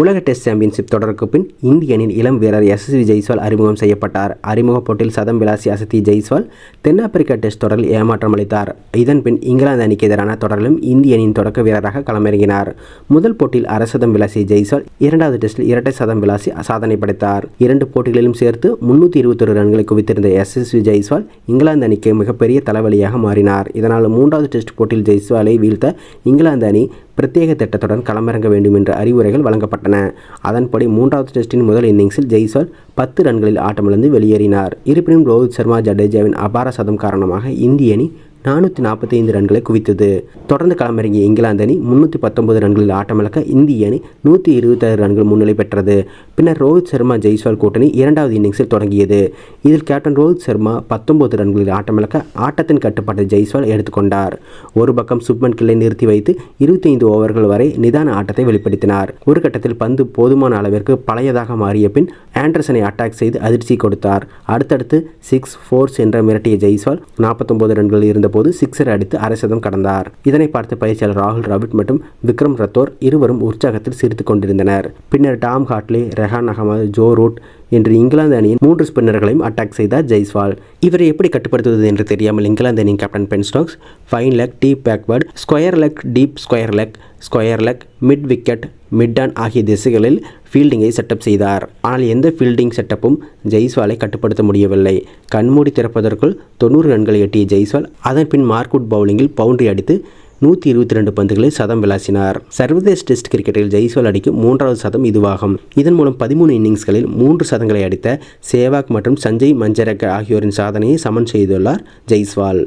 உலக test championship தொடருக்கு பின் இந்திய அணியின் இளம் வீரர் யசஸ்வி ஜெய்ஸ்வால் அறிமுகம் செய்யப்பட்டார். அறிமுக போட்டியில் சதம் விளாசி அசத்தி ஜெய்ஸ்வால் தென்னாப்பிரிக்கா டெஸ்ட் தொடரில் ஏமாற்றம் அளித்தார். இதன் பின் இங்கிலாந்து அணிக்கு எதிரான தொடரிலும் இந்திய அணியின் தொடக்க வீரராக களமிறங்கினார். முதல் போட்டியில் அரசதம் விளாசி ஜெய்ஸ்வால் இரண்டாவது டெஸ்டில் இரட்டை சதம் விளாசி சாதனை படைத்தார். இரண்டு போட்டிகளிலும் சேர்த்து முன்னூற்றி இருபத்தொரு ரன்களை குவித்திருந்த யசஸ்வி ஜெய்ஸ்வால் இங்கிலாந்து அணிக்கு மிகப்பெரிய தலைவலியாக மாறினார். இதனால் மூன்றாவது டெஸ்ட் போட்டியில் ஜெய்ஸ்வாலை வீழ்த்த இங்கிலாந்து அணி பிரத்யேக திட்டத்துடன் களமிறங்க வேண்டும் என்ற அறிவுரைகள் வழங்கப்பட்டன. அதன்படி மூன்றாவது டெஸ்டின் முதல் இன்னிங்ஸில் ஜெய்ஸ்வால் பத்து ரன்களில் ஆட்டமிழந்து வெளியேறினார். இருப்பினும் ரோஹித் சர்மா ஜடேஜாவின் அபார சதம் காரணமாக இந்திய அணி நானூற்றி நாற்பத்தி ஐந்து ரன்களை குவித்தது. தொடர்ந்து களமிறங்கிய இங்கிலாந்து அணி முன்னூற்றி பத்தொன்பது ரன்களில் ஆட்டமிழக்க இந்திய அணி நூற்றி இருபத்தாறு ரன்கள் முன்னிலை பெற்றது. பின்னர் ரோஹித் சர்மா ஜெய்ஸ்வால் கூட்டணி இரண்டாவது இன்னிங்ஸில் தொடங்கியது. இதில் கேப்டன் ரோஹித் சர்மா பத்தொன்பது ரன்களில் ஆட்டமிழக்க ஆட்டத்தின் கட்டுப்பாட்டை ஜெய்ஸ்வால் எடுத்துக்கொண்டார். ஒரு பக்கம் சுப்மன் கில்லை நிறுத்தி வைத்து இருபத்தி ஐந்து ஓவர்கள் வரை நிதான ஆட்டத்தை வெளிப்படுத்தினார். ஒரு கட்டத்தில் பந்து போதுமான அளவிற்கு பழையதாக மாறிய பின் ஆண்டர்சனை அட்டாக் செய்து அதிர்ச்சி கொடுத்தார். அடுத்தடுத்து சிக்ஸ் ஃபோர்ஸ் என்ற மிரட்டிய ஜெய்ஸ்வால் நாற்பத்தொன்பது ரன்கள் போது சிக்ஸர் அடித்து அரை சதம் கடந்தார். இதனை பார்த்து பயிற்சியாளர் ராகுல் ராவிட் மற்றும் விக்ரம் ரத்தோர் இருவரும் உற்சாகத்தில் சிரித்துக் கொண்டிருந்தனர். பின்னர் Tom Hartley Rehan Ahmed Joe Root என்று இங்கிலாந்து அணியின் மூன்று ஸ்பின்னர்களையும் அட்டாக் செய்தார் ஜெய்ஸ்வால். இவரை எப்படி கட்டுப்படுத்துவது என்று தெரியாமல் இங்கிலாந்து அணியின் captain Ben Stokes fine leg deep backward square leg deep square leg square leg mid wicket mid on ஆகிய திசைகளில் ஃபீல்டிங்கை செட்டப் செய்தார். ஆனால் எந்த ஃபீல்டிங் செட்டப்பும் ஜெய்ஸ்வாலை கட்டுப்படுத்த முடியவில்லை. கண்மூடி திறப்பதற்குள் தொண்ணூறு ரன்களை எட்டிய ஜெய்ஸ்வால் அதன் பின் மார்க்வுட் பவுலிங்கில் பவுண்டரி அடித்து நூற்றி இருபத்தி ரெண்டு பந்துகளில் சதம் விளாசினார். சர்வதேச டெஸ்ட் கிரிக்கெட்டில் ஜெய்ஸ்வால் அடிக்கும் மூன்றாவது சதம் இதுவாகும். இதன் மூலம் பதிமூணு இன்னிங்ஸ்களில் மூன்று சதங்களை அடித்த சேவாக் மற்றும் சஞ்சய் மஞ்சரக் ஆகியோரின் சாதனையை சமன் செய்துள்ளார் ஜெய்ஸ்வால்.